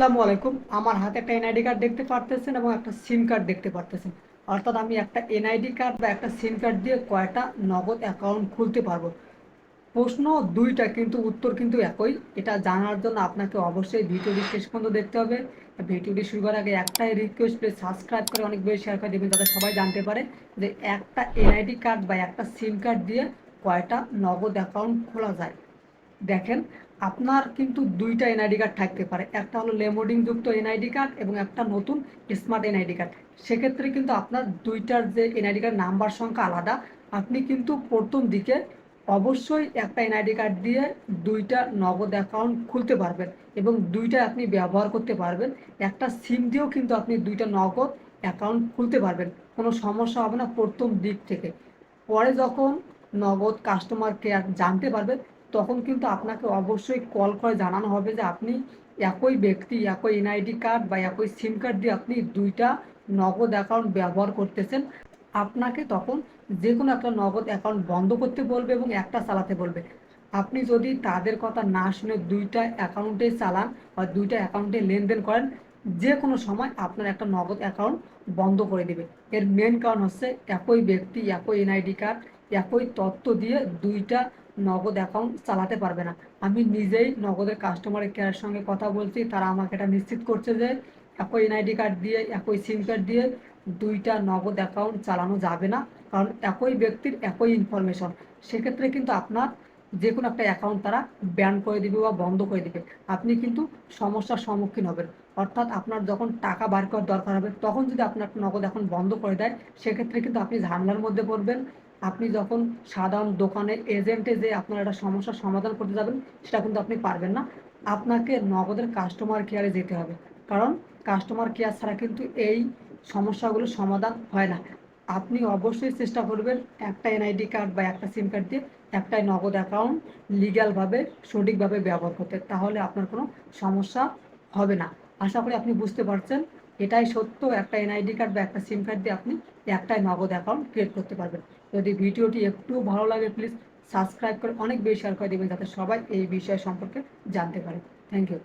আসসালামু আলাইকুম। আমার হাতে একটা এনআইডি কার্ড দেখতে পারতেছেন এবং একটা সিম কার্ড দেখতে পারতেছেন। অর্থাৎ আমি একটা এনআইডি কার্ড বা একটা সিম কার্ড দিয়ে কয়টা নগদ অ্যাকাউন্ট খুলতে পারব? প্রশ্ন দুইটা কিন্তু, উত্তর কিন্তু একই। এটা জানার জন্য আপনাকে অবশ্যই ভিডিওটি শেষ পর্যন্ত দেখতে হবে। ভিডিওটি শুরু করার আগে একটাই রিকোয়েস্ট প্লিজ সাবস্ক্রাইব করে অনেক বেশি শেয়ার করে দেবেন, যাতে সবাই জানতে পারে যে একটা এনআইডি কার্ড বা একটা সিম কার্ড দিয়ে কয়টা নগদ অ্যাকাউন্ট খোলা যায়। দেখেন আপনার কিন্তু দুইটা এনআইডি কার্ড থাকতে পারে। একটা হলো লেমোডিং যুক্ত এনআইডি কার্ড এবং একটা নতুন স্মার্ট এনআইডি কার্ড সেক্ষেত্রে কিন্তু আপনার দুইটার যে এনআইডি কার্ড নাম্বার সংখ্যা আলাদা। আপনি কিন্তু প্রথম দিকে অবশ্যই একটা এনআইডি কার্ড দিয়ে দুইটা নগদ অ্যাকাউন্ট খুলতে পারবেন এবং দুইটা আপনি ব্যবহার করতে পারবেন। একটা সিম দিয়েও কিন্তু আপনি দুইটা নগদ অ্যাকাউন্ট খুলতে পারবেন। কোনো সমস্যা হবে না প্রথম দিক থেকে। পরে যখন নগদ কাস্টমার কেয়ার জানতে পারবেন তখন কিন্তু আপনাকে অবশ্যই কল করে জানানো হবে যে আপনি একই ব্যক্তি, একই এনআইডি কার্ড বা একই সিম কার্ড দিয়ে আপনি দুইটা নগদ অ্যাকাউন্ট ব্যবহার করতেছেন। আপনাকে তখন যে কোনো একটা নগদ অ্যাকাউন্ট বন্ধ করতে বলবে এবং একটা চালাতে বলবে। আপনি যদি তাদের কথা না শুনে দুইটা অ্যাকাউন্টে চালান বা দুইটা অ্যাকাউন্টে লেনদেন করেন যে কোনো সময় আপনার একটা নগদ অ্যাকাউন্ট বন্ধ করে দেবে। এর মেন কারণ হচ্ছে একই ব্যক্তি, একই এনআইডি কার্ড একই তথ্য দিয়ে দুইটা নগদ অ্যাকাউন্ট চালাতে পারবে না। আমি নিজেই নগদের কাস্টমার কেয়ারের সঙ্গে কথা বলছি, তারা আমাকে এটা নিশ্চিত করছে যে একই এনআইডি কার্ড দিয়ে, একই সিম কার্ড দিয়ে দুইটা নগদ অ্যাকাউন্ট চালানো যাবে না, কারণ একই ব্যক্তির একই ইনফরমেশন সেক্ষেত্রে কিন্তু আপনার যে কোনো একটা অ্যাকাউন্ট তারা ব্যান করে দিবে বা বন্ধ করে দিবে। আপনি কিন্তু সমস্যার সম্মুখীন হবেন। অর্থাৎ আপনার যখন টাকা বার করার দরকার হবে, তখন যদি আপনার নগদ এখন বন্ধ করে দেয়, সেক্ষেত্রে কিন্তু আপনি ঝামেলার মধ্যে পড়বেন। আপনি যখন সাধারণ দোকানে এজেন্টে যে আপনার একটা সমস্যার সমাধান করতে যাবেন, সেটা কিন্তু আপনি পারবেন না। আপনাকে নগদের কাস্টমার কেয়ারে যেতে হবে। কারণ কাস্টমার কেয়ার ছাড়া কিন্তু এই সমস্যাগুলোর সমাধান হয় না। আপনি অবশ্যই চেষ্টা করবেন একটা এনআইডি কার্ড বা একটা সিম কার্ড দিয়ে একটাই নগদ অ্যাকাউন্ট লিগ্যালভাবে সঠিকভাবে ব্যবহার করতে। তাহলে আপনার কোনো সমস্যা হবে না। আশা করি আপনি বুঝতে পারছেন। এটাই সত্য, একটা এনআইডি কার্ড বা একটা সিম কার্ড দিয়ে আপনি একটাই নগদ অ্যাকাউন্ট ক্রিয়েট করতে পারবেন। যদি ভিডিওটি একটু ভালো লাগে প্লিজ সাবস্ক্রাইব করে অনেক বেশি শেয়ার করে দেবেন, যাতে সবাই এই বিষয় সম্পর্কে জানতে পারে। Thank you